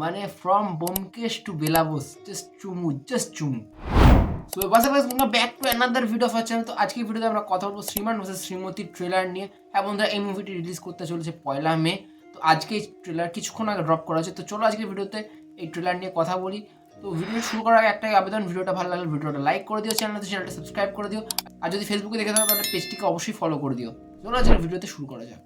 মানে from Byomkesh to Belabose just চুমু just চুমু। সো পাশাপাশি তোমরা back to another video channel তো আজকের ভিডিওতে আমরা কথা বলব শ্রীমান ভার্সেস শ্রীমতীর ট্রেলার নিয়ে। হ্যাঁ বন্ধুরা, এই মুভিটি রিলিজ করতে চলেছে পয়লা মে। তো আজকে এই ট্রেলার কিছুক্ষণ আগে ড্রপ করা হয়েছে। তো চলো আজকের ভিডিওতে এই ট্রেলার নিয়ে কথা বলি। তো ভিডিও শুরু করার আগে একটাই আবেদন ভিডিওটা ভালো লাগলে ভিডিওটা লাইক করে দিও চ্যানেলটা চ্যানেলটা সাবস্ক্রাইব করে দিও। আর যদি ফেসবুকে দেখে থাকো, তাহলে পেজটিকে অবশ্যই ফলো করে দিও। চলো আজকের ভিডিওতে শুরু করা যাক।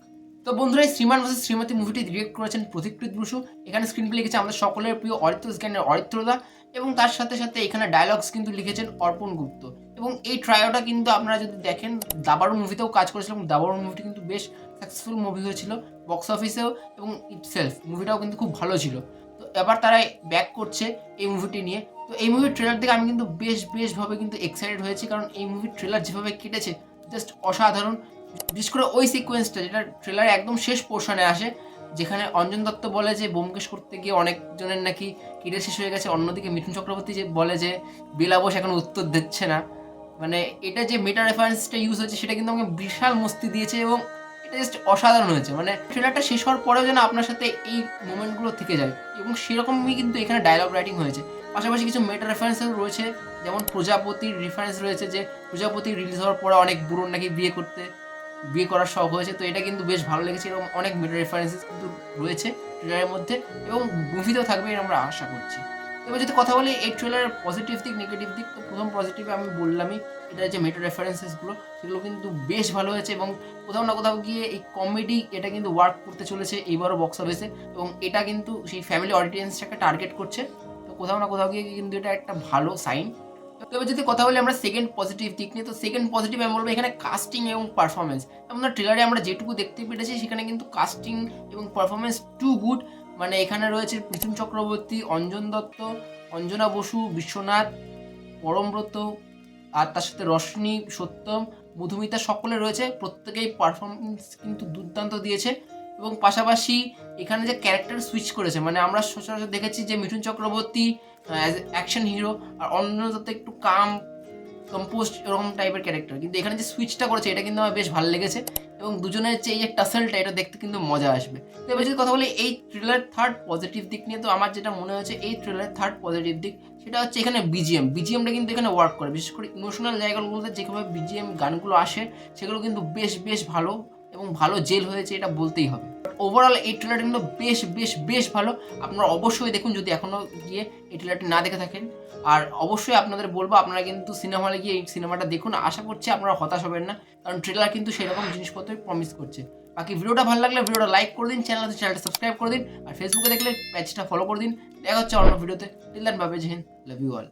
তো বন্ধুরা শ্রীমান ভার্সেস শ্রীমতী মুভিটি ডিরেক্ট করেছেন প্রতীকৃত বসু। এখানে স্ক্রিন প্লে লিখেছে আমাদের সকলের প্রিয় অরিত্র জ্ঞানের অরিত্রদা এবং তার সাথে সাথে এখানে ডায়লগস কিন্তু লিখেছেন অর্পণ গুপ্ত। এবং এই ট্রায়োটা কিন্তু আপনারা যদি দেখেন দাবারু মুভিতেও কাজ করেছিল এবং দাবারু মুভিটি কিন্তু বেশ সাকসেসফুল মুভি হয়েছিল বক্স অফিসেও এবং ইটসেলফ মুভিটাও কিন্তু খুব ভালো ছিল। তো এবার তারা ব্যাক করছে এই মুভিটি নিয়ে। তো এই মুভির ট্রেলার দেখে আমি কিন্তু বেশ বেশভাবে কিন্তু এক্সাইটেড হয়েছি কারণ এই মুভির ট্রেলার যেভাবে কেটেছে জাস্ট অসাধারণ। বিশেষ করে ওই সিকোয়েন্সটা যেটা ট্রেলারে একদম শেষ পোর্শনে আসে, যেখানে অঞ্জন দত্ত বলে যে বোমকেশ করতে গিয়ে অনেকজনের নাকি কিরে শেষ হয়ে গেছে। অন্যদিকে মিঠুন চক্রবর্তী যে বলে যে বিলাবস এখন উত্তর দিচ্ছে না। মানে এটা যে মেটা রেফারেন্সটা ইউজ হচ্ছে, সেটা কিন্তু আমাকে বিশাল মস্তি দিয়েছে এবং এটা জাস্ট অসাধারণ হয়েছে। মানে ট্রেলারটা শেষ হওয়ার পরেও যেন আপনার সাথে এই মোমেন্টগুলো থেকে যায়। এবং সেরকমই কিন্তু এখানে ডায়লগ রাইটিং হয়েছে। পাশাপাশি কিছু মেটা রেফারেন্সও রয়েছে, যেমন প্রজাপতির রেফারেন্স রয়েছে যে প্রজাপতি রিলিজ হওয়ার পরে অনেক বুড়ো নাকি বিয়ে করতে বিয়ে করার শখ হয়েছে, তো এটা কিন্তু বেশ ভালো লেগেছে, এরকম অনেক মেটা রেফারেন্সেস কিন্তু রয়েছে ট্রেলারের মধ্যে এবং মুভিতেও থাকবে এর আমরা আশা করছি। এবার যদি কথা বলি, এই ট্রেলারের পজিটিভ দিক নেগেটিভ দিক, তো প্রথম পজিটিভে আমি বললামই, এটা যে মেটা রেফারেন্সেসগুলো সেগুলো কিন্তু বেশ ভালো হয়েছে এবং কোথাও না কোথাও গিয়ে এই কমেডি এটা কিন্তু ওয়ার্ক করতে চলেছে, এইবারও বক্স অফিসে এবং এটা কিন্তু সেই ফ্যামিলি অডিয়েন্সটাকে টার্গেট করছে। তো কোথাও না কোথাও গিয়ে কিন্তু এটা একটা ভালো সাইন তবে যদি কথা বলি আমরা সেকেন্ড পজিটিভ দিক নিয়ে, তো সেকেন্ড পজিটিভ আমি বলব এখানে কাস্টিং এবং পারফরমেন্স আমরা ট্রেলারে আমরা যেটুকু দেখতে পেরেছি, সেখানে কিন্তু কাস্টিং এবং পারফরমেন্স টু গুড মানে এখানে রয়েছে মিথুন চক্রবর্তী, অঞ্জন দত্ত, অঞ্জনা বসু, বিশ্বনাথ পরমব্রত আর তার সাথে রশ্মি সত্যম, মধুমিতা সকলে রয়েছে। প্রত্যেকেই পারফরমেন্স কিন্তু দুর্দান্ত দিয়েছে। এবং পাশাপাশি এখানে যে ক্যারেক্টার সুইচ করেছে মানে আমরা সচরাচর দেখেছি যে মিঠুন চক্রবর্তী অ্যাকশন হিরো আর অন্য যাতে একটু কাম কম্পোস্ট এরকম টাইপের ক্যারেক্টার কিন্তু এখানে যে সুইচটা করেছে, এটা কিন্তু আমার বেশ ভালো লেগেছে এবং দুজনের যে এই যে টাসেলটা এটা দেখতে কিন্তু মজা আসবে। তো এবার যদি কথা বলি এই ট্রেলার থার্ড পজিটিভ দিক নিয়ে, তো আমার যেটা মনে হয়েছে এই ট্রেলার থার্ড পজিটিভ দিক, সেটা হচ্ছে এখানে বিজিএম বিজিএমটা কিন্তু এখানে ওয়ার্ক করে, বিশেষ করে ইমোশনাল জায়গাগুলোতে যেভাবে বিজিএম গানগুলো আসে, সেগুলো কিন্তু বেশ বেশ ভালো। এবং ভালো জেল হয়েছে, এটা বলতেই হবে। ওভারঅল এই ট্রেলারটা কিন্তু বেশ বেশ বেশ ভালো। আপনারা অবশ্যই দেখুন, যদি এখনও গিয়ে এই ট্রেলারটি না দেখে থাকেন। আর অবশ্যই আপনাদের বলব, আপনারা কিন্তু সিনেমা হলে গিয়ে এই সিনেমাটা দেখুন। আশা করছি আপনারা হতাশ হবেন না, কারণ ট্রেলার কিন্তু সেরকম জিনিসপত্রই প্রমিস করছে। বাকি ভিডিওটা ভালো লাগলে ভিডিওটা লাইক করে দিন চ্যানেল চ্যানেলটা সাবস্ক্রাইব করে দিন। আর ফেসবুকে দেখলে পেজটা ফলো করে দিন। দেখা হচ্ছে অন্য ভিডিওতে টিল বাবে জেহেন লাভ ইউ অল